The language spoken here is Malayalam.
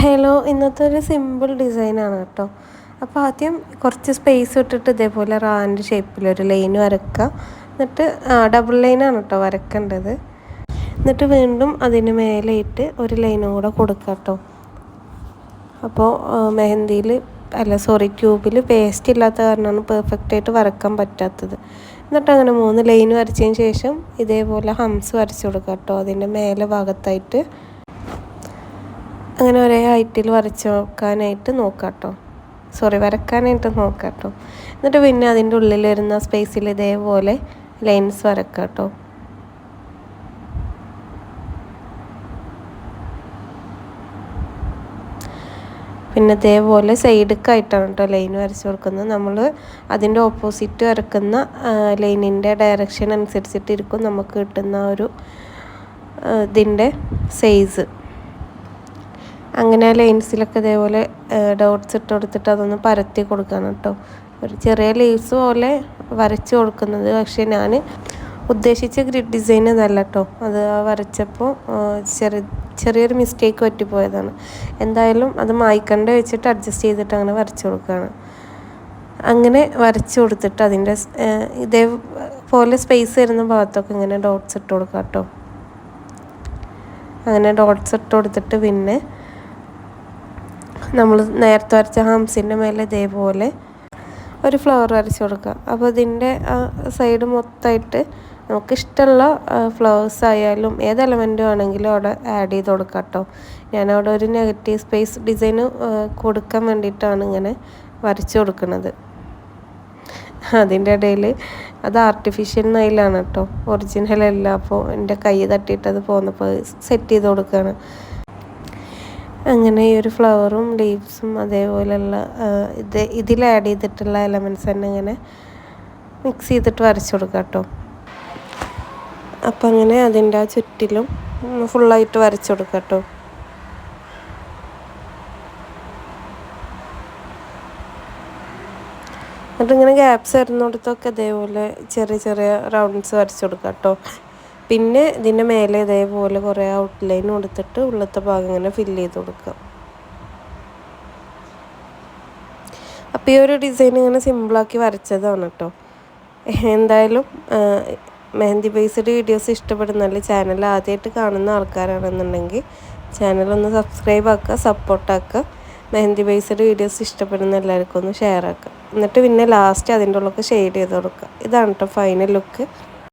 ഹലോ ഇന്നത്തെ ഒരു സിമ്പിൾ ഡിസൈനാണ് കേട്ടോ. അപ്പോൾ ആദ്യം കുറച്ച് സ്പേസ് ഇട്ടിട്ട് ഇതേപോലെ റാന്റെ ഷേപ്പിൽ ഒരു ലൈൻ വരക്കുക എന്നിട്ട് ഡബിൾ ലൈനാണ് കേട്ടോ വരക്കേണ്ടത് എന്നിട്ട് വീണ്ടും അതിന് മേലെയിട്ട് ഒരു ലൈനും കൂടെ കൊടുക്കുക കേട്ടോ. അപ്പോൾ മെഹന്തിയിൽ അല്ല സോറി ക്യൂബിൽ പേസ്റ്റ് ഇല്ലാത്ത കാരണമാണ് പെർഫെക്റ്റ് ആയിട്ട് വരക്കാൻ പറ്റാത്തത്. എന്നിട്ട് അങ്ങനെ മൂന്ന് ലൈൻ വരച്ചതിന് ശേഷം ഇതേപോലെ ഹംസ് വരച്ചു കൊടുക്കുക കേട്ടോ. അതിന്റെ മേലെ ഭാഗത്തായിട്ട് അങ്ങനെ ഒരേ ഹൈറ്റിൽ വരച്ച് നോക്കാനായിട്ട് നോക്കാം കേട്ടോ സോറി വരക്കാനായിട്ട് നോക്കാം കേട്ടോ എന്നിട്ട് പിന്നെ അതിന്റെ ഉള്ളിൽ വരുന്ന സ്പേസിൽ ഇതേപോലെ ലൈൻസ് വരക്കാം കേട്ടോ പിന്നെ ഇതേപോലെ സൈഡിക്കായിട്ടാണ് കേട്ടോ ലൈൻ വരച്ച് കൊടുക്കുന്നത്. നമ്മൾ അതിന്റെ ഓപ്പോസിറ്റ് വരക്കുന്ന ലൈനിന്റെ ഡയറക്ഷൻ അനുസരിച്ചിട്ടിരിക്കും നമുക്ക് കിട്ടുന്ന ഒരു ഇതിന്റെ സൈസ് അങ്ങനെ ലൈൻസിലൊക്കെ ഇതേപോലെ ഡോട്ട്സ് ഇട്ട് കൊടുത്തിട്ട് അതൊന്ന് പരത്തി കൊടുക്കണം കേട്ടോ ഒരു ചെറിയ ലീവ്സ് പോലെ വരച്ച് കൊടുക്കുന്നത്. പക്ഷേ ഞാൻ ഉദ്ദേശിച്ച ഗ്രിഡ് ഡിസൈൻ ഇതല്ല കേട്ടോ അത് വരച്ചപ്പോൾ ചെറിയ ചെറിയൊരു മിസ്റ്റേക്ക് പറ്റിപ്പോയതാണ്. എന്തായാലും അത് മായ്ക്കണ്ട വെച്ചിട്ട് അഡ്ജസ്റ്റ് ചെയ്തിട്ട് അങ്ങനെ വരച്ച് കൊടുക്കുകയാണ് അങ്ങനെ വരച്ച് കൊടുത്തിട്ട് അതിന്റെ ഇതേപോലെ സ്പേസ് വരുന്ന ഭാഗത്തൊക്കെ ഇങ്ങനെ ഡോട്ട്സ് ഇട്ട് കൊടുക്കാം കേട്ടോ അങ്ങനെ ഡോട്ട്സ് ഇട്ട് കൊടുത്തിട്ട് പിന്നെ നമ്മൾ നേരത്തെ വരച്ച ഹംസിന്റെ മേലെ ഇതേപോലെ ഒരു ഫ്ലവർ വരച്ച് കൊടുക്കുക. അപ്പോൾ ഇതിന്റെ സൈഡ് മൊത്തമായിട്ട് നമുക്കിഷ്ടമുള്ള ഫ്ലവേഴ്സ് ആയാലും ഏത് എലമെന്റും ആണെങ്കിലും അവിടെ ആഡ് ചെയ്ത് കൊടുക്കാം കേട്ടോ. ഞാനവിടെ ഒരു നെഗറ്റീവ് സ്പേസ് ഡിസൈൻ കൊടുക്കാൻ വേണ്ടിയിട്ടാണ് ഇങ്ങനെ വരച്ച് കൊടുക്കുന്നത്. അതിന്റെ ഇടയിൽ അത് ആർട്ടിഫിഷ്യൽ നൈലാണ് കേട്ടോ. ഒറിജിനൽ അല്ല അപ്പോൾ എന്റെ കൈ തട്ടിയിട്ട് അത് പോന്നപ്പോൾ സെറ്റ് ചെയ്ത് കൊടുക്കുകയാണ്. അങ്ങനെ ഈ ഒരു ഫ്ലവറും ലീവ്സും അതേപോലെയുള്ള ഇത് ഇതിൽ ആഡ് ചെയ്തിട്ടുള്ള എലമെന്റ്സ് തന്നെ ഇങ്ങനെ മിക്സ് ചെയ്തിട്ട് വരച്ചു കൊടുക്കാം കേട്ടോ. അപ്പം അങ്ങനെ അതിന്റെ ആ ചുറ്റിലും ഫുള്ളായിട്ട് വരച്ചു കൊടുക്കാം കേട്ടോ. എന്നിട്ട് ഇങ്ങനെ ഗ്യാപ്സ് വരുന്നിടത്തൊക്കെ അതേപോലെ ചെറിയ ചെറിയ റൗണ്ട്സ് വരച്ചു കൊടുക്കാം കേട്ടോ. പിന്നെ ഇതിന്റെ മേലെ ഇതേപോലെ കുറേ ഔട്ട്ലൈൻ കൊടുത്തിട്ട് ഉള്ളത്തെ ഭാഗം ഇങ്ങനെ ഫില്ല് ചെയ്ത് കൊടുക്കുക. അപ്പോൾ ഈ ഒരു ഡിസൈൻ ഇങ്ങനെ സിമ്പിളാക്കി വരച്ചതാണ് കേട്ടോ. എന്തായാലും മെഹന്തി ബേസ്ഡ് വീഡിയോസ് ഇഷ്ടപ്പെടുന്നല്ലേ ചാനൽ ആദ്യമായിട്ട് കാണുന്ന ആൾക്കാരാണെന്നുണ്ടെങ്കിൽ ചാനലൊന്ന് സബ്സ്ക്രൈബ് ആക്കുക സപ്പോർട്ടാക്കുക മെഹന്തി ബേസ്ഡ് വീഡിയോസ് ഇഷ്ടപ്പെടുന്ന എല്ലാവർക്കും ഒന്ന് ഷെയർ ആക്കുക. എന്നിട്ട് പിന്നെ ലാസ്റ്റ് അതിന്റെ ഉള്ളൊക്കെ ഷെയ്ഡ് ചെയ്ത് കൊടുക്കുക. ഇതാണ് കേട്ടോ ഫൈനൽ ലുക്ക്